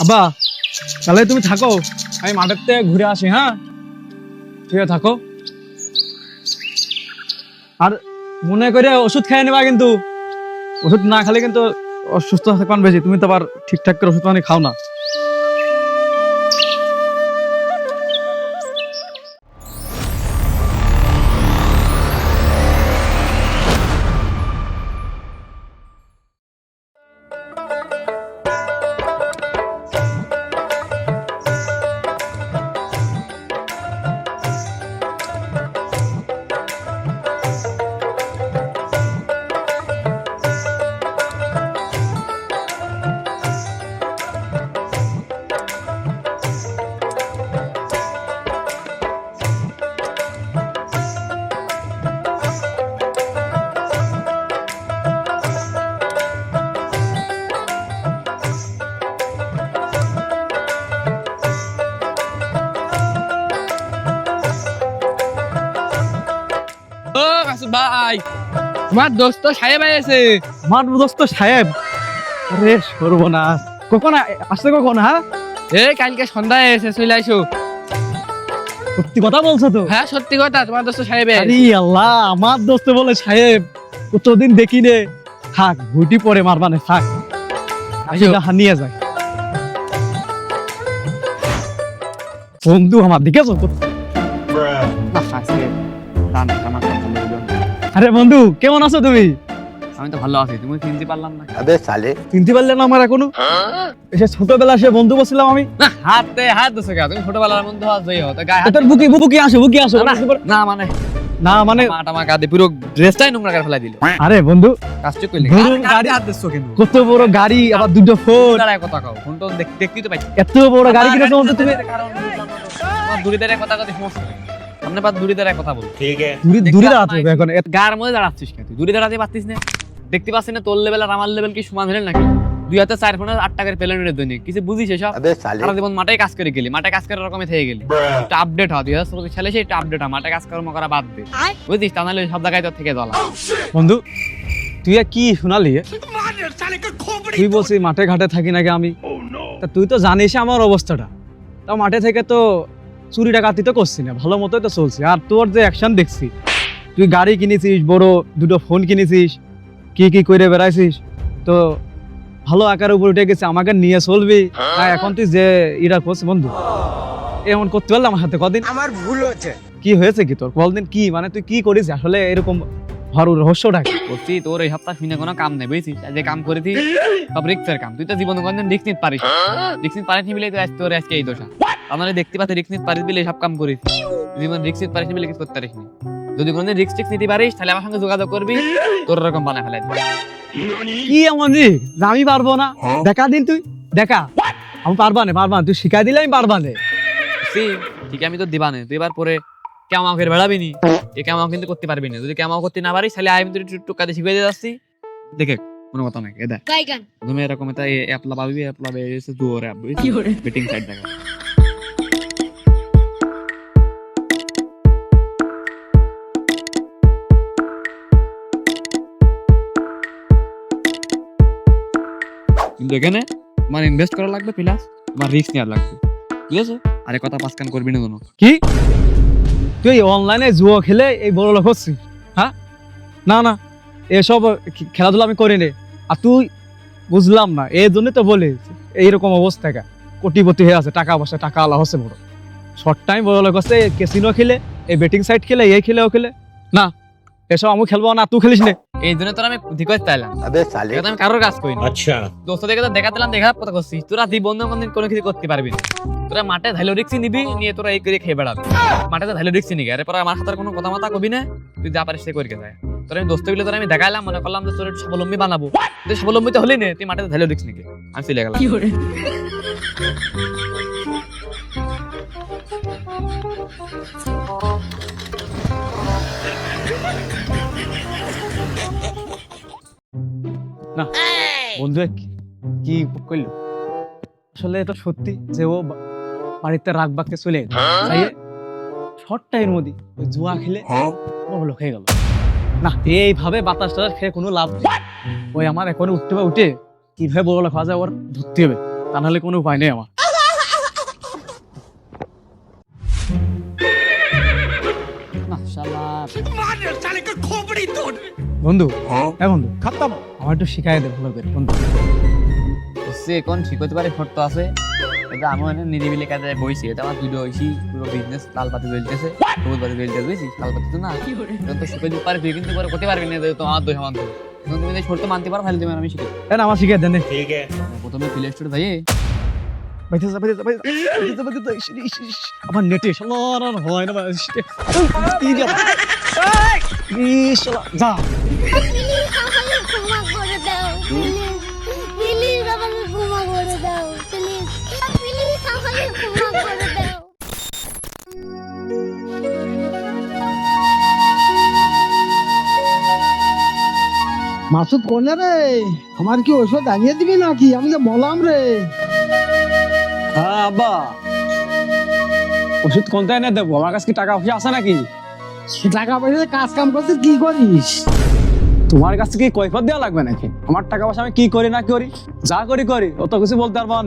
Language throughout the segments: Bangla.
আব্বা, তাহলে তুমি থাকো। আমি মাঠের থেকে ঘুরে আসি হ্যাঁ? ঠিক আছে থাকো। আর মনে করে ওষুধ খেয়ে নেবা কিন্তু। ওষুধ না খেলে কিন্তু অসুস্থ থাকবেন বেশি। তুমি তো আবার ঠিকঠাক করে ওষুধ পানি খাও না। ও মাসুদ ভাই। তোমার দোস্ত সাহেব এসে আমার দোস্ত সাহেব? আরে সর্বনাশ। কখন আসছে কখন হ্যাঁ এ কালকে সন্ধ্যায় এসে চলে আইসো। সত্যি কথা বলছো তো? হ্যাঁ সত্যি কথা তোমার দোস্ত সাহেব। আরে আল্লাহ আমার দোস্ত বলে সাহেব কতদিন দেখি নে। থাক ঘুটি পরে মারবানে থাক। আসলে হানিয়ে যায় বন্ধু আমার দিকে চল আরে বন্ধু কেমন আছো তুমি? আমি তো ভালো আছি তুমি চিনতে পারলাম না। আবে সালে। চিনতে পারলে না আমার এখনও? এসে ছোটবেলা সে বন্ধু বসছিলাম আমি। না হাতে হাত দোসে গা তুমি ছোটবেলার বন্ধু আজ যাই হতো গায়ে তোর বুকি বুকি আসো বুকি আসো। না মানে না মানে মাটা মা গাদে পুরো ড্রেসটাই নোংরা করে ফেলাই দিল। আরে বন্ধু কাজটা কইলে গাড়ি হাত দিছো কেন? কত বড় গাড়ি আবার দুটো ফোন দাঁড়ায় কথা কও ফোন তো দেখতে তো পাইছি এত বড় গাড়ি কিনেছো তুমি? দূরে দাঁড়ায় কথা কথা সমস্যা দূরে দাঁড়ায় কথা বল। ঠিক আছে। দূরে দাঁড়াতে হবে এখন। গার মধ্যে দাঁড়াচ্ছিস কেন দূরে দাঁড়াতে পারতিস না। দেখতে পাচ্ছিস না তোর লেভেল আর আমার লেভেল কি সমান হলেন নাকি? দুই হাতে চার ফোনে আট টাকার দৈনিক। কিছু বুঝিস এসব? সারা জীবন মাঠে কাজ করে গেলি মাঠে কাজ করার রকমে থেকে গেলি। একটা আপডেট দুই হাজার সেই আপডেট হয় মাঠে কাজ কর্ম করা বাদ দে। বুঝিস তা নাহলে সব জায়গায় তোর থেকে দলা। বন্ধু তুই কি শোনালি? তুই বলছি মাঠে ঘাটে থাকি নাকি আমি? তা তুই তো জানিস আমার অবস্থাটা। তা মাঠে থেকে তো চুরি ডাকাতি তো করছি না ভালো মতোই তো চলছে। আর তোর যে অ্যাকশন দেখছি তুই গাড়ি কিনেছিস বড় দুটো ফোন কিনেছিস কি কি করে বেড়াইছিস তো ভালো আকার উপর উঠে গেছে আমাকে নিয়ে চলবি। না এখন তুই যে ইরা করছিস বন্ধু এমন করতে পারলাম আমার হাতে কদিন? আমার ভুল হয়েছে কি হয়েছে কি তোর? কদিন কি? মানে তুই কি করিস? আসলে এরকম হর রহস্যটা কি? বলছি তোর এই সপ্তাহ শুনে কোনো কাম নেই বুঝছিস? যে কাম করেছিস সব রিক্সের কাম। তুই তো জীবন কোনদিন রিক্স নিতে পারিস রিক্স নিতে পারিস বলে তো আজ তোর আজকে এই দোষা তাহলে দেখতে পাচ্ছি রিক্স নিতে পারিস বলে সব কাম করিস জীবন রিক্স নিতে পারিস বলে কিছু করতে পারিস যদি কোনদিন রিক্স টিক্স নিতে পারিস তাহলে আমার সঙ্গে যোগাযোগ করবি তোর এরকম বানা ফেলাই কি এমন রে? যে আমি পারব না। দেখা দিন তুই। দেখা। আমি পারবা না পারবা তুই শিখাই দিলে আমি পারবা না। ঠিক আমি তো দিবা না তুই এবার পরে কেমন ফের বেড়াবি নি এ কেমন কিন্তু করতে পারবি না। যদি কেমন করতে না পারিস তাহলে আমি তোর টুক কাজে শিখিয়ে দিয়ে যাচ্ছি। দেখে কোনো কথা নাই এটা Baigan. তুমি এরকম এটা অ্যাপলা পাবি অ্যাপলা বেরিয়েছে দুয়ারে অ্যাপ বেটিং সাইট দেখা। কিন্তু এখানে তোমার ইনভেস্ট করা লাগবে প্লাস তোমার রিস্ক নেওয়া লাগবে। ঠিক আছে? আরে কথা পাস কান করবি না কোনো। কি? তুই অনলাইনে জুয়ো খেলে এই বড় লোক হচ্ছিস হ্যাঁ? না না এসব খেলাধুলা আমি করি নে আর তুই বুঝলাম না এই জন্যই তো বলি এইরকম অবস্থা কা কোটিপতি হয়ে আছে টাকা পয়সা টাকা আলা হচ্ছে বড়। শর্ট টাইম বড় লোক হচ্ছে কেসিনো খেলে এই ব্যাটিং সাইড খেলে এই খেলে ও খেলে। না এসব আমি খেলব না তুই খেলিস না। এই জন্য তোর আমি বুদ্ধি চাইলাম। আমি কারোর কাজ করি না আচ্ছা দোস্তদেরকে তো দেখাতেলাম দেখা কথা করছি তোরা জীবন কোনো কিছু করতে পারবি না। তোরা মাঠে ধাইলো রিক্সি নিবি নিয়ে তোরা এই করে খেয়ে বেড়াবি। মাঠে তো ধাইলো রিক্সি নিগে এরপর আমার হাতের কোনো কথা মাথা কবি না তুই যা পারিস সে করে যায় তোর আমি দোস্ত বিলে তোর আমি দেখাইলাম মনে করলাম যে তোর একটু স্বাবলম্বী বানাবো। তুই স্বাবলম্বী তো হলি না তুই মাঠে ধাইলো রিক্স নিগে আমি চলে গেলাম। বন্ধু কি করল? আসলে এটা সত্যি যে ও বাড়িতে রাগ বাগতে চলে গেল। শর্ট টাইমের মধ্যে ওই জুয়া খেলে বড় হয়ে গেল। না এইভাবে বাতাস টাতাস খেয়ে কোনো লাভ নেই। ওই আমার এখন উঠতে হবে উঠে কীভাবে বড় লোক হওয়া যায় ওর ধরতে হবে। তা নাহলে কোনো উপায় নেই আমার। বন্ধু হ্যাঁ? বন্ধু। খাতাম। আমার একটু শিখাই দে ভালো করে বন্ধু। সে কোন শিখতে পারে ফটো আছে? তো আমি অনেক নিরিবিলি কাজে বইছি তো আমার দুটো হয়েছি পুরো বিজনেস লালপাতি বেলতেছে সবুজ পাতি না তো সুখে দুধ পারে তুই কিন্তু করতে পারবি না তোমার দোষ আমার দোষ তুমি মানতে পারো আমি শিখে না আমার শিখে দেন ঠিক আছে প্রথমে প্লে স্টোর হয় না মাসুদ কোনে রে আমার কি ওষুধ আনিয়ে দিবি নাকি? আমি তো বললাম রে। হ্যাঁ আব্বা। ওষুধ কোনটা এনে দেবো? আমার কাছে কি টাকা পয়সা আছে নাকি? টাকা পয়সা কাজ কাম করছিস কি করিস? তোমার কাছে কি কৈফত দেওয়া লাগবে নাকি? আমার টাকা পয়সা আমি কি করি না করি? যা করি করি অত কিছু বলতে পারব আ,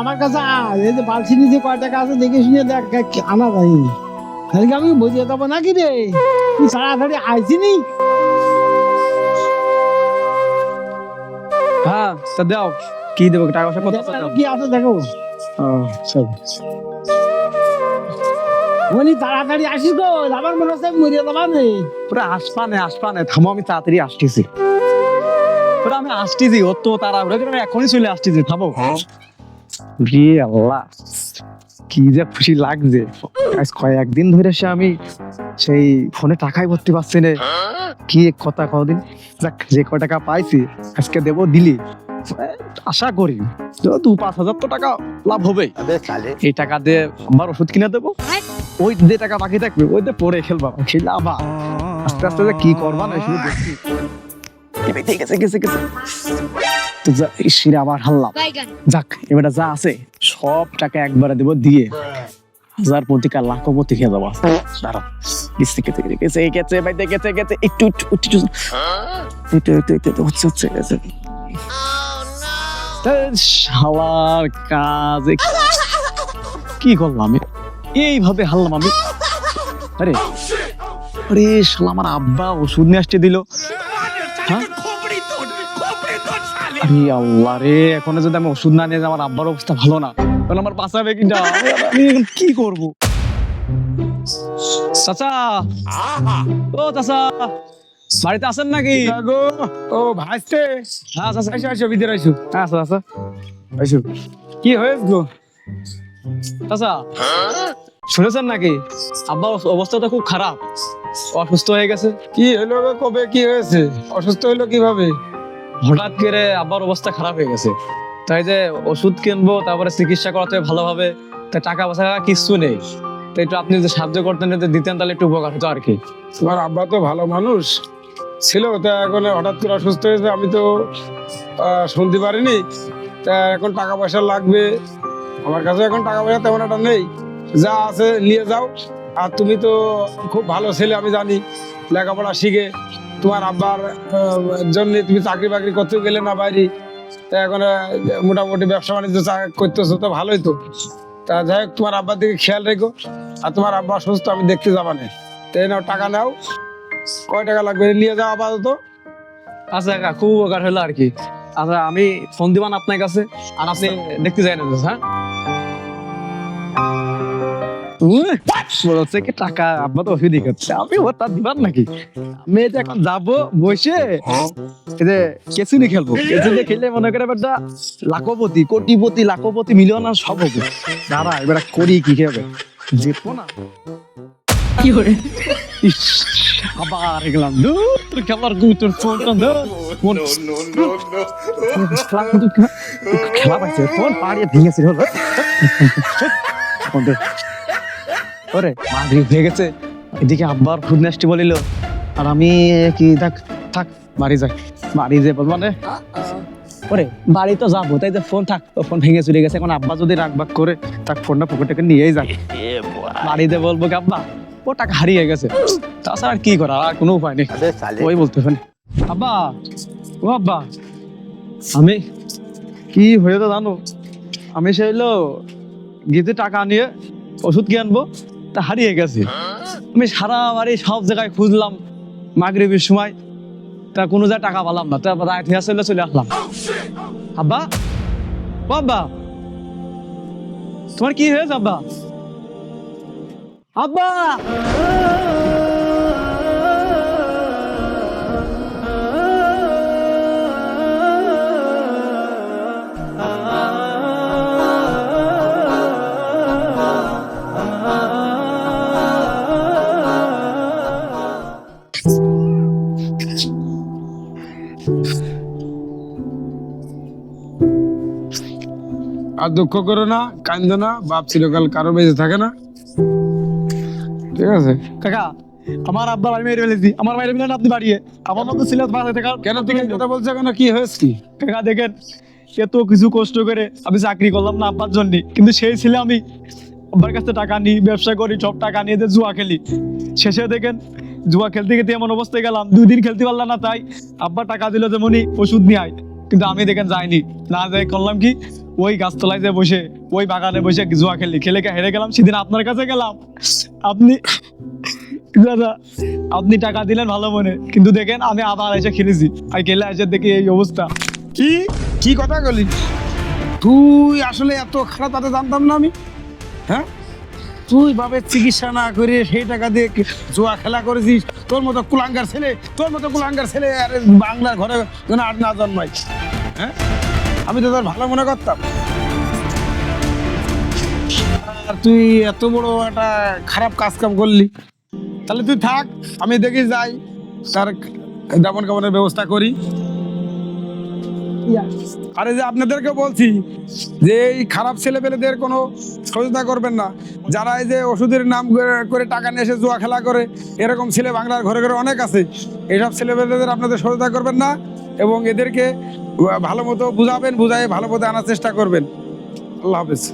আমার কাছে এই যে বালছি নিচে কয় টাকা আছে দেখে শুনে দেখ আনা যায়নি। তাহলে আমি বুঝিয়ে দেবো নাকি রে? তুই তাড়াতাড়ি আইসি নি? হ্যাঁ তা দাও। কি দেবো? টাকা পয়সা কত কি আছে দেখো। ও, সব। উনি তাড়াতাড়ি আসিস গো আমার মনে হচ্ছে মরিয়ে দেবা পুরো আসপা নে আসপা নে থামো আমি তাড়াতাড়ি আসতেছি। পুরো আমি আসতেছি ও তো তারা এখনই চলে আসতেছি থামো। রে আল্লাহ কি যে খুশি লাগছে। আজ কয়েকদিন ধরে সে আমি সেই ফোনে টাকাই ভরতে পারছি না। কি কথা কদিন? যাক যে ক টাকা পাইছি আজকে দেবো দিলি। আশা করি। দু পাঁচ হাজার তো টাকা লাভ হবে এই টাকা দিয়ে আমার ওষুধ কিনে দেবো। ওই যে টাকা বাকি থাকবে ওই দিয়ে পরে খেলবা। খেলে আবার আস্তে আস্তে কি করবা না শুধু দেখছি। আছে গেছে গেছে আবার হাল্লাম যাক এবারে যা আছে সব টাকা একবারে দেবো দিয়ে হাজার পত্রিকা লাখো পত্রিকা দেবো। দাঁড়া গেছে গেছে গেছে ভাই গেছে গেছে একটু একটু হচ্ছে হচ্ছে গেছে শালার কাজ কি করলাম এইভাবে হারলাম আমি আরে আরে শালা আমার আব্বা ওষুধ নিয়ে আসতে দিল। হ্যাঁ? আরে আল্লাহ রে এখন যদি আমি ওষুধ না নিয়ে আমার আব্বার অবস্থা ভালো না। তাহলে আমার বাঁচাবে কি না আমি এখন কি করব? চাচা। ও চাচা। বাড়িতে আছেন নাকি? গো। ও ভাইস্তে। হ্যাঁ চাচা। আইসো আইসো ভিতরে আইসো। হ্যাঁ চাচা আইসো। কি হয়েছে গো? চাচা শুনেছেন নাকি? আব্বার অবস্থা তো খুব খারাপ। অসুস্থ হয়ে গেছে। কি হলো কবে? কি হয়েছে? অসুস্থ হলো কীভাবে? হঠাৎ করে আব্বার অবস্থা খারাপ হয়ে গেছে। তাই যে ওষুধ কিনবো, তারপরে চিকিৎসা করাতে ভালোভাবে, তাই টাকা পয়সা কিচ্ছু নেই। তো একটু আপনি যদি সাহায্য করতেন, যদি দিতেন, তাহলে একটু উপকার হতো আর কি। তোমার আব্বা তো ভালো মানুষ, ছিল, তা এখন হঠাৎ করে অসুস্থ হয়েছে, আমি তো শুনতে পারিনি। তা এখন টাকা পয়সা লাগবে, আমার কাছে এখন টাকা পয়সা তেমন একটা নেই। যা আছে, নিয়ে যাও। আর তুমি তো খুব ভালো ছেলে, আমি জানি, লেখাপড়া শিখে। তোমার আব্বার জন্য তুমি চাকরি বাকরি করতে গেলে না বাইরে তা এখন মোটামুটি ব্যবসা বাণিজ্য করতেছো তো ভালোই তো। তা যাই হোক তোমার আব্বার দিকে খেয়াল রেখো। আর তোমার আব্বা সুস্থ আমি দেখতে যাবা না। তাই নাও টাকা নাও। কয় টাকা লাগবে? নিয়ে যাও আপাতত। আচ্ছা কাকা খুব উপকার হলো আর কি। আচ্ছা আমি ফোন দিবান আপনার কাছে। আর আপনি দেখতে যাই না হ্যাঁ? হচ্ছে কি টাকা আব্বা তো ওষুধই করছে। আমি ও তার দিবার নাকি? আমি যে এখন যাব বসে এই যে কেসিনি খেলব। কেসিনি খেলে মনে করে বেটা লাখপতি কোটিপতি লাখপতি মিলিয়ন আর সব হবে। দাঁড়া এবার করি কি খেবে যেত না। ইস, আবার গেলাম দূর তোর খেলার গু তোর ফোনটা ফোন খেলা পাইছে ফোন পাড়িয়ে ভেঙেছে হল। ওরে মাগরিব হয়ে গেছে। এদিকে আব্বার ফুড নেস্টি বলিল আর আমি কি থাক থাক বাড়ি যাই বাড়ি যে বলব মানে? ওরে বাড়ি তো যাব তাই যে ফোন থাক ফোন ভেঙে চলে গেছে। এখন আব্বা যদি রাগবাগ করে তাক ফোনটা পকেটে নিয়েই বাড়িতে বলব কি আব্বা? ও টাকা হারিয়ে গেছে। তাছাড়া আর কি করা আর কোনো উপায় নেই। ওই বলতে হবে আব্বা ও আব্বা আমি কি হয়েছে জানো? আমি সে হইল গিতে টাকা নিয়ে ওষুধ কি আনব? তা হারিয়ে গেছে। আমি সারা বাড়ি সব জায়গায় খুঁজলাম মাগরিবের সময়। তা কোনো জায়গায় টাকা পালাম না। তারপর রাত হয়ে চলে চলে আসলাম। আব্বা বাবা তোমার কি হয়েছে আব্বা? আব্বা! আর দুঃখ করো না কান্দো না বাপ চিরকাল কারও বেঁচে থাকে না। ঠিক আছে? কাকা আমার আব্বা বাড়ি মেরে ফেলেছি। আমার মিলেন আপনি বাড়িয়ে। আমার মতো ছিল কেন তুমি কথা বলছো কেন? কি হয়েছে কি? কাকা দেখেন এত কিছু কষ্ট করে আমি চাকরি করলাম না আব্বার জন্য। কিন্তু সেই ছিল আমি আব্বার কাছে টাকা নিই ব্যবসা করি সব টাকা নিয়ে জুয়া খেলি। শেষে দেখেন জুয়া খেলতে খেলতে এমন অবস্থায় গেলাম। দুই দিন খেলতে পারলাম না তাই আব্বা টাকা দিল যেমনই ওষুধ নিয়ে আয়। কিন্তু আমি দেখেন যাইনি। না যাই করলাম কি? ওই গাছতলায় যে বসে, ওই বাগানে বসে জুয়া খেলি, খেলে হেরে গেলাম? সেদিন আপনার কাছে গেলাম। আপনি দাদা, আপনি টাকা দিলেন ভালো মনে, কিন্তু দেখেন আমি আবার এসে খেলেছি। আর খেলে এসে দেখি এই অবস্থা। কি? কি কথা বলি? তুই আসলে এত খারাপ, তাতে জানতাম না আমি। হ্যাঁ? তুই বাবের চিকিৎসা না করে সেই টাকা দিয়ে জুয়া খেলা করেছিস? তোর মতো কুলাঙ্গার ছেলে, তোর মতো কুলাঙ্গার ছেলে আরে বাংলার ঘরে যেন আর না জন্মাই হ্যাঁ? আমি তো তোর ভালো মনে করতাম। আর তুই এত বড় একটা খারাপ কাজ কাম করলি। তাহলে তুই থাক, আমি দেখি যাই, তার দামন কামনের ব্যবস্থা করি। আরে যে আপনাদেরকে বলছি যে এই খারাপ ছেলেপেলেদের কোনো সহযোগিতা করবেন না। যারা এই যে ওষুধের নাম করে- টাকা নিয়ে এসে জুয়া খেলা করে, এরকম ছেলে বাংলার ঘরে ঘরে অনেক আছে। এইসব ছেলেপেলেদের আপনাদের সহযোগিতা করবেন না এবং এদেরকে ভালো মতো বুঝাবেন বুঝাই ভালো মতো আনার চেষ্টা করবেন। আল্লাহ হাফেজ।